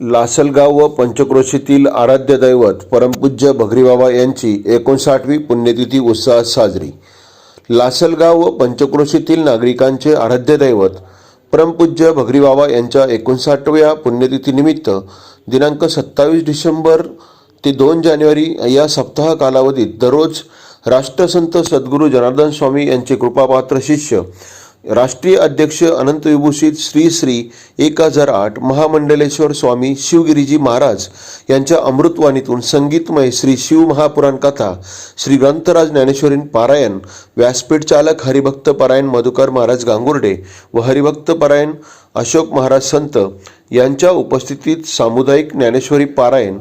लासलगाव व पंचक्रोशीतील आराध्य दैवत परमपूज्य भगरीबाबा यांची एकोणसाठवी पुण्यतिथी उत्साहात साजरी. लासलगाव व पंचक्रोशीतील नागरिकांचे आराध्य दैवत परमपूज्य भगरीबाबा यांच्या एकोणसाठव्या पुण्यतिथीनिमित्त दिनांक सत्तावीस डिसेंबर ते दोन जानेवारी या सप्ताह कालावधीत दररोज राष्ट्रसंत सद्गुरू जनार्दन स्वामी यांचे कृपापात्र शिष्य राष्ट्रीय अध्यक्ष अनंत विभूषित श्री श्री एक हजार आठ महामंडलेश्वर स्वामी शिवगिरीजी महाराज यांच्या अमृतवाणीतून संगीतमय श्री शिव महापुराण कथा श्री ग्रंथराज ज्ञानेश्वरीन पारायण व्यासपीठ चालक हरिभक्त पारायण मधुकर महाराज गांगुर्डे व हरिभक्त पारायण अशोक महाराज संत यांच्या उपस्थितीत सामुदायिक ज्ञानेश्वरी पारायण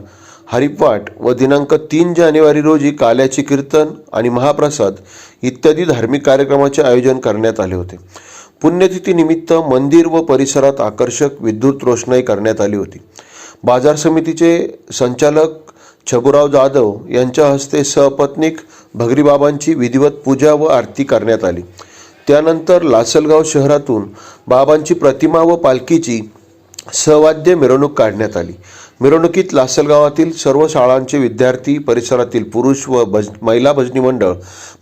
हरिपाठ व दिनांक तीन जानेवारी रोजी काल्याचे कीर्तन आणि महाप्रसाद इत्यादी धार्मिक कार्यक्रमाचे आयोजन करण्यात आले होते. पुण्यतिथीनिमित्त मंदिर व परिसरात आकर्षक विद्युत रोषणाई करण्यात आली होती. बाजार समितीचे संचालक छगुराव जाधव यांच्या हस्ते सहपत्नीक भगरीबाबांची विधिवत पूजा व आरती करण्यात आली. त्यानंतर लासलगाव शहरातून बाबांची प्रतिमा व पालखीची सहवाद्य मिरवणूक काढण्यात आली. मिरवणुकीत लासलगावातील सर्व शाळांचे विद्यार्थी परिसरातील पुरुष व भज महिला भजनी मंडळ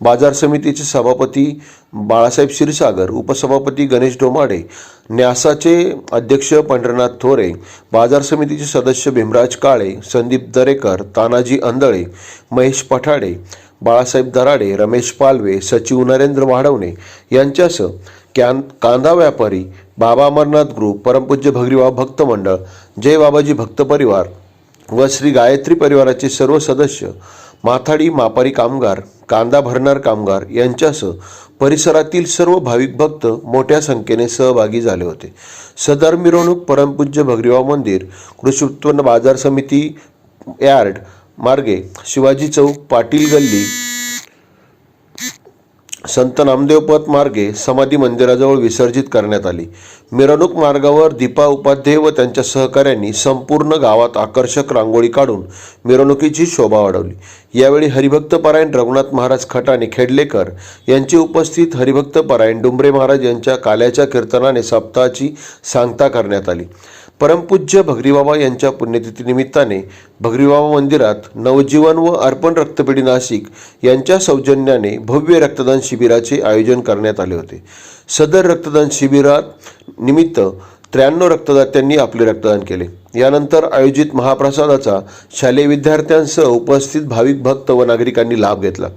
बाजार समितीचे सभापती बाळासाहेब क्षीरसागर उपसभापती गणेश डोमाडे न्यासाचे अध्यक्ष पंढरनाथ थोरे बाजार समितीचे सदस्य भीमराज काळे संदीप दरेकर तानाजी अंदळे महेश पठाडे बाळासाहेब दराडे रमेश पालवे सचिव नरेंद्र वाढवणे यांच्यासह कॅन कांदा व्यापारी बाबा अमरनाथ ग्रुप परमपूज्य भगरीबाबा भक्त मंडळ जय बाबाजी भक्त परिवार व श्री गायत्री परिवाराचे सर्व सदस्य माथाडी मापारी कामगार कांदा भरणार कामगार यांच्यासह परिसरातील सर्व भाविक भक्त मोठ्या संख्येने सहभागी झाले होते. सदर मिरवणूक परमपूज्य भगरीवा मंदिर कृषी उत्पन्न बाजार समिती यार्ड मार्गे शिवाजी चौक पाटील गल्ली संत नामदेव पथ मार्गे समाधी मंदिराजवळ विसर्जित करण्यात आली. मिरवणूक मार्गावर दीपा उपाध्ये व त्यांच्या सहकाऱ्यांनी संपूर्ण गावात आकर्षक रांगोळी काढून मिरवणुकीची शोभा वाढवली. यावेळी हरिभक्तपरायण रघुनाथ महाराज खटाणे खेडलेकर यांची उपस्थित हरिभक्तपरायण डुंबरे महाराज यांच्या काल्याच्या कीर्तनाने सप्ताहाची सांगता करण्यात आली. परमपूज्य भगरीबाबा यांच्या पुण्यतिथीनिमित्ताने भगरीबाबा मंदिरात नवजीवन व अर्पण रक्तपेढी नाशिक यांच्या सौजन्याने भव्य रक्तदान शिबिराचे आयोजन करण्यात आले होते. सदर रक्तदान शिबिरात निमित्त त्र्याण्णव रक्तदात्यांनी आपले रक्तदान केले. यानंतर आयोजित महाप्रसादाचा शालेय विद्यार्थ्यांसह उपस्थित भाविक भक्त व नागरिकांनी लाभ घेतला.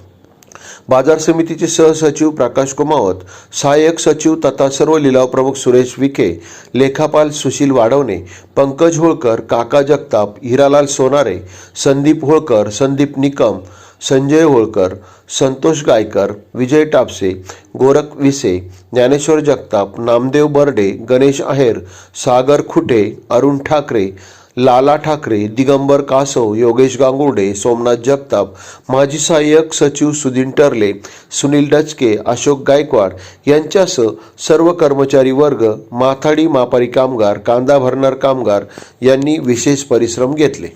बाजार समितीचे सहसचिव प्रकाश कुमावत सहाय्यक सचिव तथा सर्व लिलाव प्रमुख सुरेश विखे लेखापाल सुशील वाढवणे पंकज होळकर काका जगताप हिरालाल सोनारे संदीप होळकर संदीप निकम संजय होळकर संतोष गायकर विजय टापसे गोरख विसे ज्ञानेश्वर जगताप नामदेव बर्डे गणेश आहेर सागर खुटे अरुण ठाकरे लाला ठाकरे दिगंबर कासव योगेश गांगुर्डे सोमनाथ जगताप माजी सहाय्यक सचिव सुदीन टर्ले सुनील डचके अशोक गायकवाड यांच्यासह सर्व कर्मचारी वर्ग माथाडी मापारी कामगार कांदा भरणार कामगार यांनी विशेष परिश्रम घेतले.